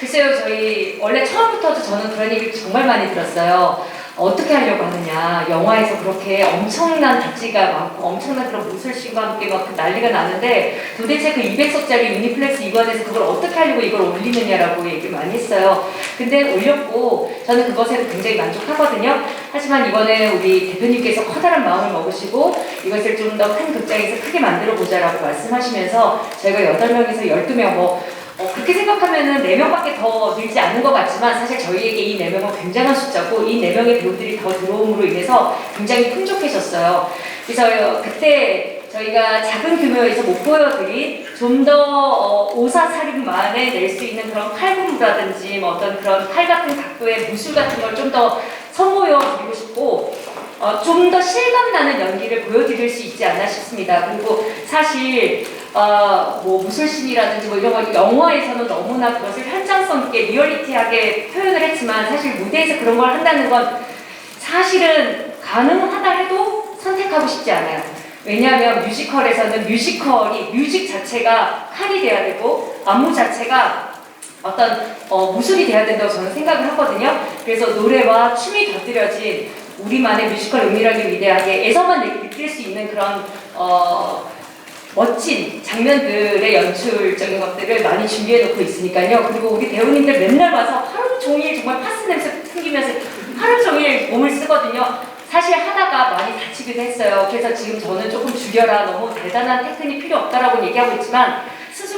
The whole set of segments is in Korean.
글쎄요, 저희 원래 처음부터도 저는 그런 얘기를 정말 많이 들었어요. 어떻게 하려고 하느냐. 영화에서 그렇게 엄청난 답지가 많고 엄청난 그런 무술신과 함께 막그 난리가 나는데 도대체 그 200석짜리 유니플렉스 이관에서 그걸 어떻게 하려고 이걸 올리느냐라고 얘기를 많이 했어요. 근데 올렸고 저는 그것에 굉장히 만족하거든요. 하지만 이번에 우리 대표님께서 커다란 마음을 먹으시고 이것을 좀 더 큰 극장에서 크게 만들어 보자라고 말씀하시면서 저희가 8명에서 12명 뭐 어, 그렇게 생각하면은 4명밖에 더 늘지 않은 것 같지만 사실 저희에게 이 4명은 굉장한 숫자고 이 4명의 배우들이 더 들어옴으로 인해서 굉장히 풍족해졌어요. 그래서 그때 저희가 작은 규모에서 못 보여드린 좀더 어, 오사살인만에 낼 수 있는 그런 칼군무라든지 뭐 어떤 그런 칼 같은 각도의 무술 같은 걸 좀 더 선보여 드리고 싶고 어, 좀 더 실감나는 연기를 보여드릴 수 있지 않나 싶습니다. 그리고 사실 어, 뭐 무술신이라든지 뭐 이런 거 영화에서는 너무나 그것을 현장성 있게 리얼리티하게 표현을 했지만 사실 무대에서 그런 걸 한다는 건 사실은 가능하다 해도 선택하고 싶지 않아요. 왜냐하면 뮤지컬에서는 뮤지컬이 뮤직 자체가 칼이 돼야 되고 안무 자체가 어떤 어, 무술이 돼야 된다고 저는 생각을 하거든요. 그래서 노래와 춤이 곁들여진 우리만의 뮤지컬 은밀하게 위대하게에서만 느- 느낄 수 있는 그런 어, 멋진 장면들의 연출적인 것들을 많이 준비해 놓고 있으니까요. 그리고 우리 배우님들 맨날 와서 하루 종일 정말 파스 냄새 풍기면서 하루 종일 몸을 쓰거든요. 사실 하다가 많이 다치기도 했어요. 그래서 지금 저는 조금 줄여라. 너무 대단한 테크닉 필요 없다라고 얘기하고 있지만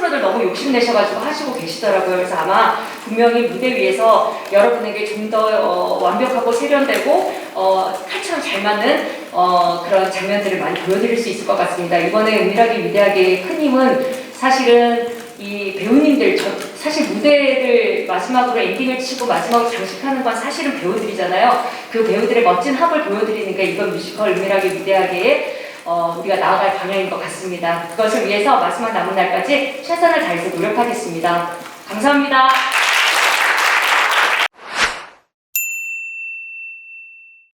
스스로들 너무 욕심내셔가지고 하시고 계시더라고요. 그래서 아마 분명히 무대 위에서 여러분에게 좀더 어, 완벽하고 세련되고 어, 칼처럼 잘 맞는 어, 그런 장면들을 많이 보여드릴 수 있을 것 같습니다. 이번에 은밀하게 위대하게 큰 힘은 사실은 이 배우님들 저, 사실 무대를 마지막으로 엔딩을 치고 마지막으로 장식하는 건 사실은 배우들이잖아요. 그 배우들의 멋진 합을 보여드리는 게 이번 뮤지컬 은밀하게 위대하게 어, 우리가 나아갈 방향인 것 같습니다. 그것을 위해서 마지막 남은 날까지 최선을 다해서 노력하겠습니다. 감사합니다.